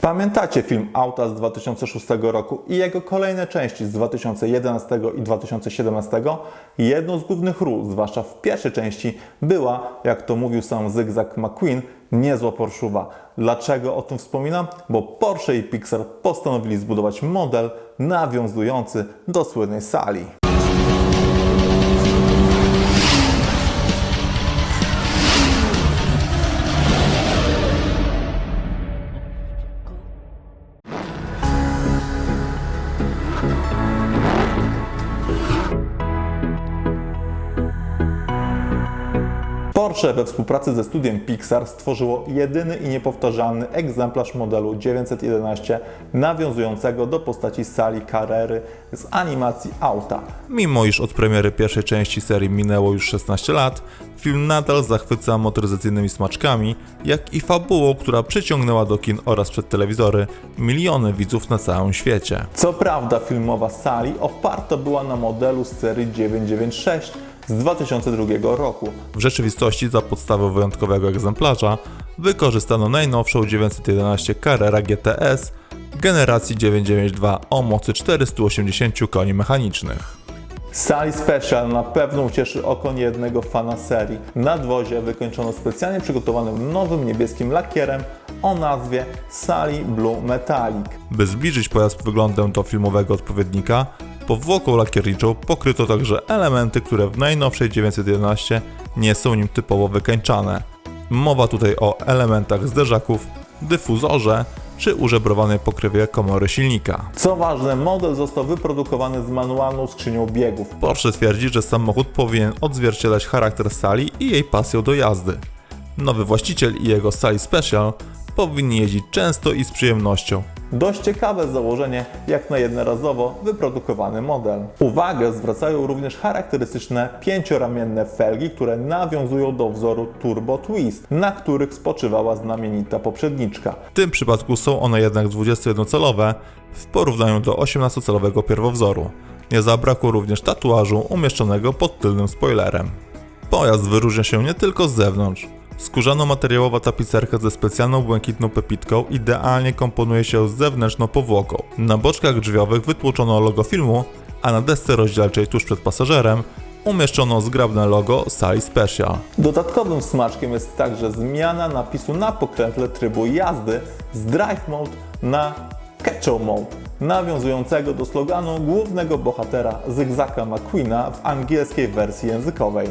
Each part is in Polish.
Pamiętacie film Auta z 2006 roku i jego kolejne części z 2011 i 2017? Jedną z głównych ról, zwłaszcza w pierwszej części, była, jak to mówił sam Zygzak McQueen, niezła Porszuwa. Dlaczego o tym wspominam? Bo Porsche i Pixar postanowili zbudować model nawiązujący do słynnej sali. Porsche we współpracy ze studiem Pixar stworzyło jedyny i niepowtarzalny egzemplarz modelu 911 nawiązującego do postaci sali Carrery z animacji auta. Mimo iż od premiery pierwszej części serii minęło już 16 lat, film nadal zachwyca motoryzacyjnymi smaczkami, jak i fabułą, która przyciągnęła do kin oraz przed telewizory miliony widzów na całym świecie. Co prawda filmowa sali oparta była na modelu z serii 996 z 2002 roku. W rzeczywistości za podstawę wyjątkowego egzemplarza wykorzystano najnowszą 911 Carrera GTS generacji 992 o mocy 480 koni mechanicznych. Sali Special na pewno ucieszy oko niejednego fana serii. Nadwozie wykończono specjalnie przygotowanym nowym niebieskim lakierem o nazwie Sali Blue Metallic. By zbliżyć pojazd wyglądem do filmowego odpowiednika, powłoką lakierniczą pokryto także elementy, które w najnowszej 911 nie są nim typowo wykańczane. Mowa tutaj o elementach zderzaków, dyfuzorze czy użebrowanej pokrywie komory silnika. Co ważne, model został wyprodukowany z manualną skrzynią biegów. Porsche twierdzi, że samochód powinien odzwierciedlać charakter sali i jej pasję do jazdy. Nowy właściciel i jego sali special powinni jeździć często i z przyjemnością. Dość ciekawe założenie, jak na jednorazowo wyprodukowany model. Uwagę zwracają również charakterystyczne pięcioramienne felgi, które nawiązują do wzoru Turbo Twist, na których spoczywała znamienita poprzedniczka. W tym przypadku są one jednak 21-calowe w porównaniu do 18-calowego pierwowzoru. Nie zabrakło również tatuażu umieszczonego pod tylnym spoilerem. Pojazd wyróżnia się nie tylko z zewnątrz. Skórzano-materiałowa tapicerka ze specjalną błękitną pepitką idealnie komponuje się z zewnętrzną powłoką. Na boczkach drzwiowych wytłoczono logo filmu, a na desce rozdzielczej tuż przed pasażerem umieszczono zgrabne logo Sally Special. Dodatkowym smaczkiem jest także zmiana napisu na pokrętle trybu jazdy z Drive Mode na Catch Mode, nawiązującego do sloganu głównego bohatera Zygzaka McQueena w angielskiej wersji językowej.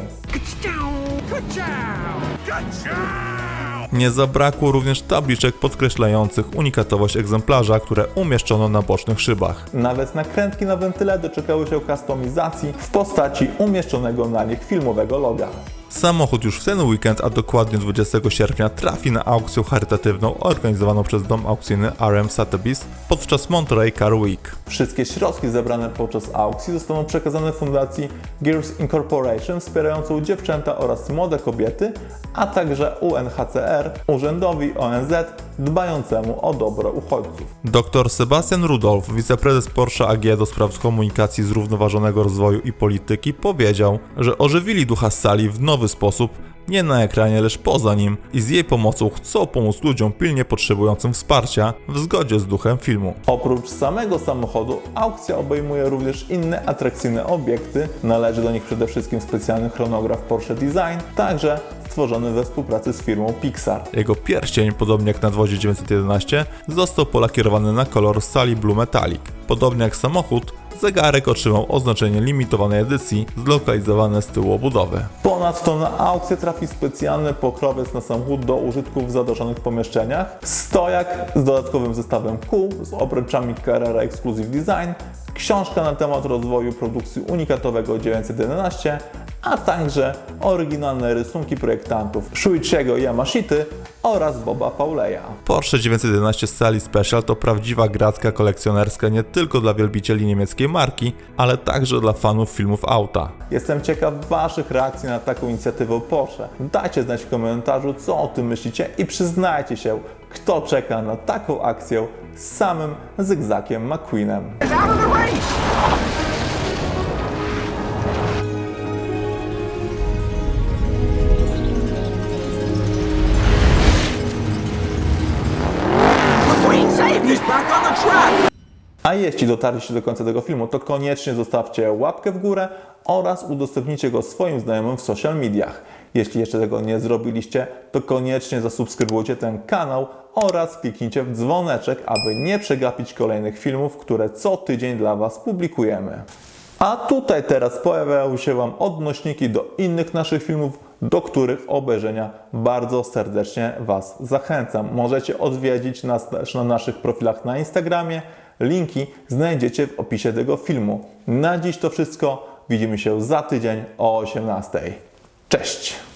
Nie zabrakło również tabliczek podkreślających unikatowość egzemplarza, które umieszczono na bocznych szybach. Nawet nakrętki na wentyle doczekały się kustomizacji w postaci umieszczonego na nich filmowego loga. Samochód już w ten weekend, a dokładnie 20 sierpnia, trafi na aukcję charytatywną organizowaną przez dom aukcyjny RM Sotheby's podczas Monterey Car Week. Wszystkie środki zebrane podczas aukcji zostaną przekazane fundacji Gears Incorporation wspierającą dziewczęta oraz młode kobiety, a także UNHCR, Urzędowi ONZ dbającemu o dobro uchodźców. Dr Sebastian Rudolf, wiceprezes Porsche AG do spraw komunikacji zrównoważonego rozwoju i polityki, powiedział, że ożywili ducha sali w nowy sposób, nie na ekranie, lecz poza nim i z jej pomocą chcą pomóc ludziom pilnie potrzebującym wsparcia w zgodzie z duchem filmu. Oprócz samego samochodu, aukcja obejmuje również inne atrakcyjne obiekty. Należy do nich przede wszystkim specjalny chronograf Porsche Design, także stworzony we współpracy z firmą Pixar. Jego pierścień, podobnie jak na dwozie 911, został polakierowany na kolor sali Blue Metallic. Podobnie jak samochód, zegarek otrzymał oznaczenie limitowanej edycji zlokalizowane z tyłu obudowy. Ponadto na aukcję trafi specjalny pokrowiec na samochód do użytku w zadaszonych pomieszczeniach, stojak z dodatkowym zestawem kół z obręczami Carrera Exclusive Design, książka na temat rozwoju produkcji unikatowego 911, a także oryginalne rysunki projektantów Shuichiego Yamashity oraz Boba Pauleya. Porsche 911 Sally Special to prawdziwa gratka kolekcjonerska nie tylko dla wielbicieli niemieckiej marki, ale także dla fanów filmów auta. Jestem ciekaw Waszych reakcji na taką inicjatywę Porsche. Dajcie znać w komentarzu, co o tym myślicie i przyznajcie się, kto czeka na taką akcję z samym Zygzakiem McQueenem. A jeśli dotarliście do końca tego filmu, to koniecznie zostawcie łapkę w górę oraz udostępnijcie go swoim znajomym w social mediach. Jeśli jeszcze tego nie zrobiliście, to koniecznie zasubskrybujcie ten kanał oraz kliknijcie w dzwoneczek, aby nie przegapić kolejnych filmów, które co tydzień dla Was publikujemy. A tutaj teraz pojawiają się Wam odnośniki do innych naszych filmów, do których obejrzenia bardzo serdecznie Was zachęcam. Możecie odwiedzić nas też na naszych profilach na Instagramie. Linki znajdziecie w opisie tego filmu. Na dziś to wszystko. Widzimy się za tydzień o 18. Cześć!